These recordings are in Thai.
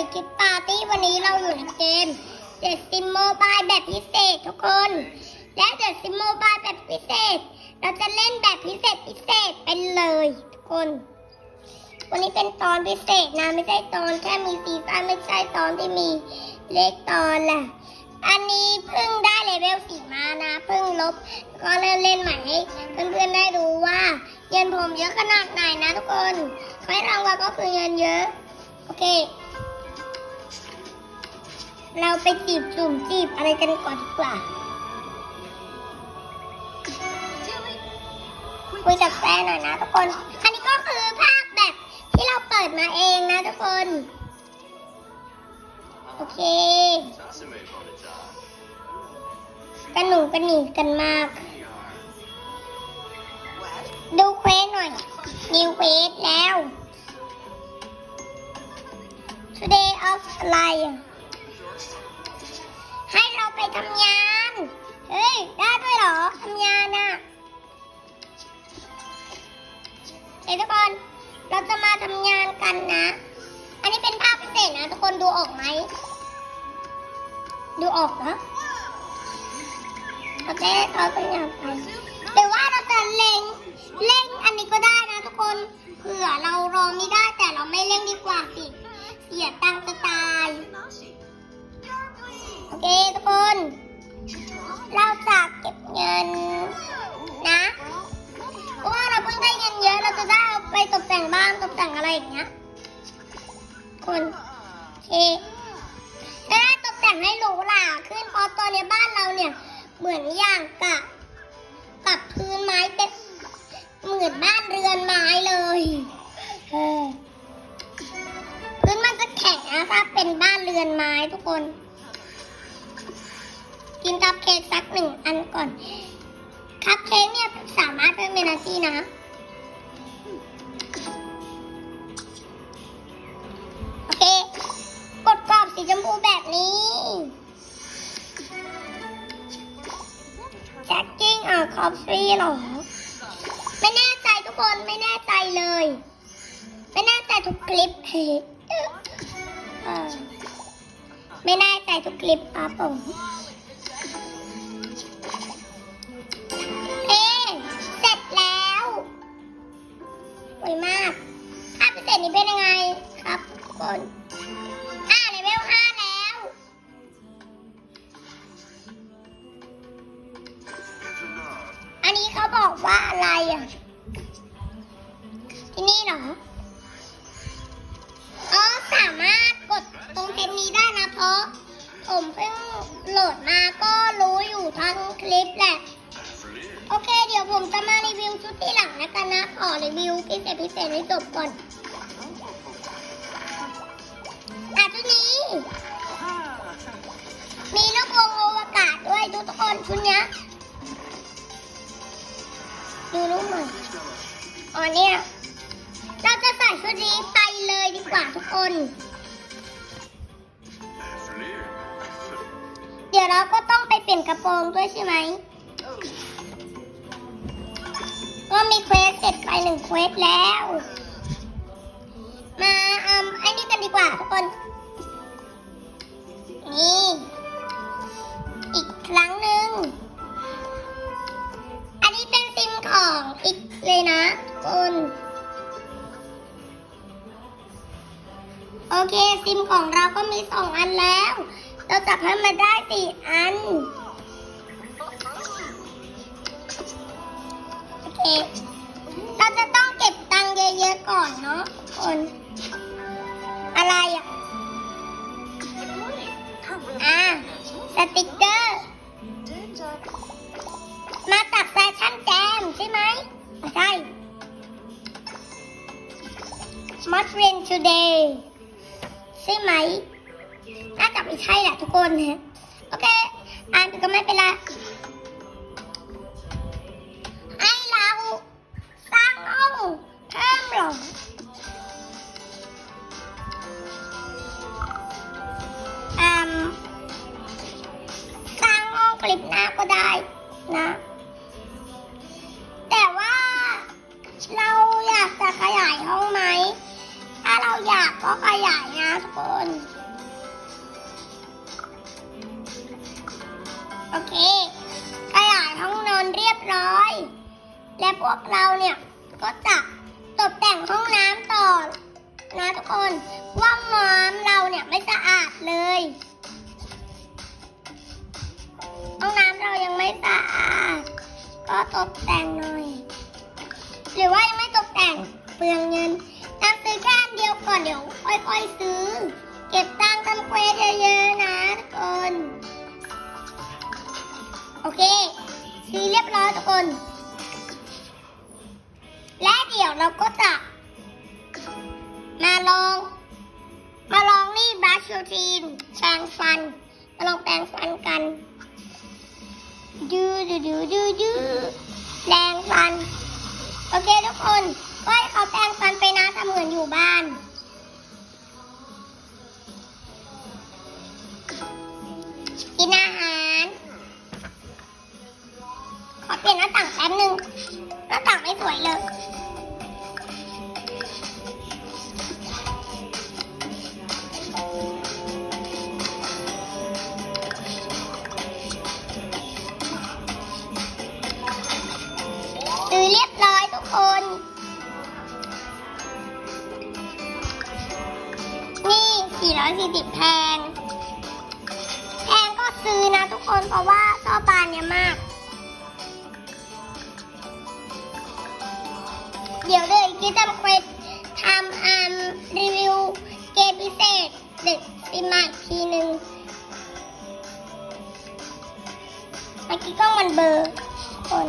ยคิดปาร์ตี้วันนี้เราอยู่ในเกม The Sim Mobile แบบพิเศษทุกคน และ The Sim Mobile แบบพิเศษ เราจะเล่นแบบพิเศษพิเศษไปเลยทุกคน วันนี้เป็นตอนพิเศษนะไม่ใช่ตอนแค่มีซีซั่นไม่ใช่ตอนที่มีเลขตอนแหละอันนี้เพิ่งได้เลเวลสี่มานะเพิ่งลบก็เล่นเล่นใหม่ให้เพื่อนๆได้ดูว่าเงินผมเยอะขนาดไหนนะทุกคนไม่รางวัลก็คือเงินเยอะโอ เคเราไปจีบจุ่มจีบอะไรกันก่อนดีกว่า คุยกับแฟนหน่อยนะทุกคน อันนี้ก็คือภาพแบบที่เราเปิดมาเองนะทุกคน โอเค กันหนูกันหนีกันมาก ดูเควสหน่อยนิวเควสแล้ว Today of อ ทำงาน เฮ้ย ได้ด้วยเหรอทำงานน่ะเฮ้ยทุกคน เราจะมาทำงานกันนะ อันนี้เป็นภาพพิเศษนะ ทุกคนดูออกไหม ดูออกนะโอเคเราต้องอยานไปแต่ว่าเราจะเล็ง แต่งอะไรอย่างเงี้ย คนโอเคจะได้ตกแต่งให้หรูหราขึ้นเพราะตอนนี้บ้านเราเนี่ย เหมือนอย่างกับกับพื้นไม้แต่เหมือนบ้านเรือนไม้เลยเออพื้นมันจะแข็งนะคะเป็นบ้านเรือนไม้ทุกคน กินคัพเค้กสักหนึ่งอันก่อนคัพเค้กเนี่ย หรอ ไม่แน่ใจทุกคนไม่แน่ใจเลย ไม่แน่ใจทุกคลิปเฮ้ไม่แน่ใจทุกคลิปครับผม เขาบอกว่าอะไรอะ ที่นี่เหรออ๋อสามารถกดตรงเพจนี้ได้นะ เพราะ ผมเพิ่งโหลดมาก็รู้อยู่ทั้งคลิปแหละ โอเค เดี๋ยวผมจะมารีวิวชุดที่หลังนะกันนะขอรีวิวพิเศษพิเศษให้จบก่อนอะชุดนี้ มีลูกวงอวกาศด้วยทุกคนชุดเนี้ย อ๋อเนี่ย เราจะใส่ชุดนี้ไปเลยดีกว่าทุกคน เดี๋ยวเราก็ต้องไปเปลี่ยนกระโปรงด้วยใช่ไหม ก็มีเควสเสร็จไปหนึ่งเควสแล้ว มาอืมไอ้นี่กันดีกว่าทุกคน นี่ อีกครั้งหนึ่ง เลยนะทุกคนโอเคซิมของเราก็มีสองอันแล้ว เราจับให้มาได้สี่อัน โอเค เราจะต้องเก็บตังค์เยอะๆก่อนเนาะคน Today ใช่ไหมน่าจะไม่ใช่แหละทุกคนนะโอเค อ่านก็ไม่เป็นไรให้เราสร้างห้องเพิ่มหรออืมสร้างห้องคลิปหน้าก็ได้นะ แต่ว่าเราอยากจะขยายห้องไหม ถ้าเราอยากก็ขยายนะทุกคน โอเค ขยายห้องนอนเรียบร้อย และพวกเราเนี่ยก็จะตกแต่งห้องน้ำต่อนะทุกคนห้องน้ำเราเนี่ยไม่สะอาดเลย ห้องน้ำเรายังไม่สะอาด ก็ตกแต่ง ทุกคน และเดี๋ยวเราก็จะ มาลอง มาลองนี่บรัชชูทีนแปรงฟัน มาลองแปรงฟันกันดูดูดูดูดูแปรงฟัน โอเคทุกคนก็ให้เขาแปรงฟันไปนะทำเหมือนอยู่บ้านกิน ลี่ยนหน้าต่างแป๊บนึงหน้าต่างไม่สวยเลยซื้อเรียบร้อยทุกคน นี่ 440 แพง แพงก็ซื้อนะทุกคนเพราะว่าชอบบานเนี้ยมาก ดี๋ยวเลยกิจทำเควสทำอันรีวิวเกมพิเศษเด็กซิมากทีหนึ่งเมื่อกี้กล้องมันเบอร์คน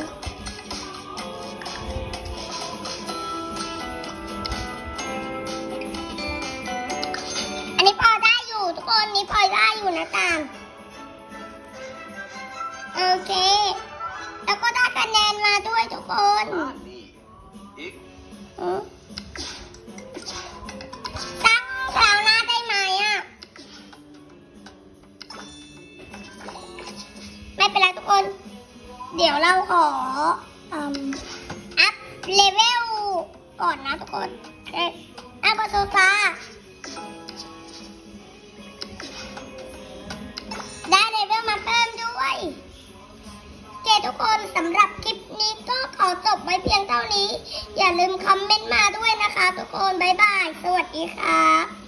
อันนี้พอได้อยู่ทุกคนนี้พอได้อยู่นะตามโอเค แล้วก็ได้คะแนนมาด้วยทุกคน เดี๋ยวเราขออัพเลเวลก่อนนะทุกคนอัพบนโซฟาได้เลเวลมาเพิ่มด้วยเคทุกคนสำหรับคลิปนี้ก็ขอจบไว้เพียงเท่านี้ อย่าลืมคอมเมนต์มาด้วยนะคะทุกคน บ๊ายบาย สวัสดีครับ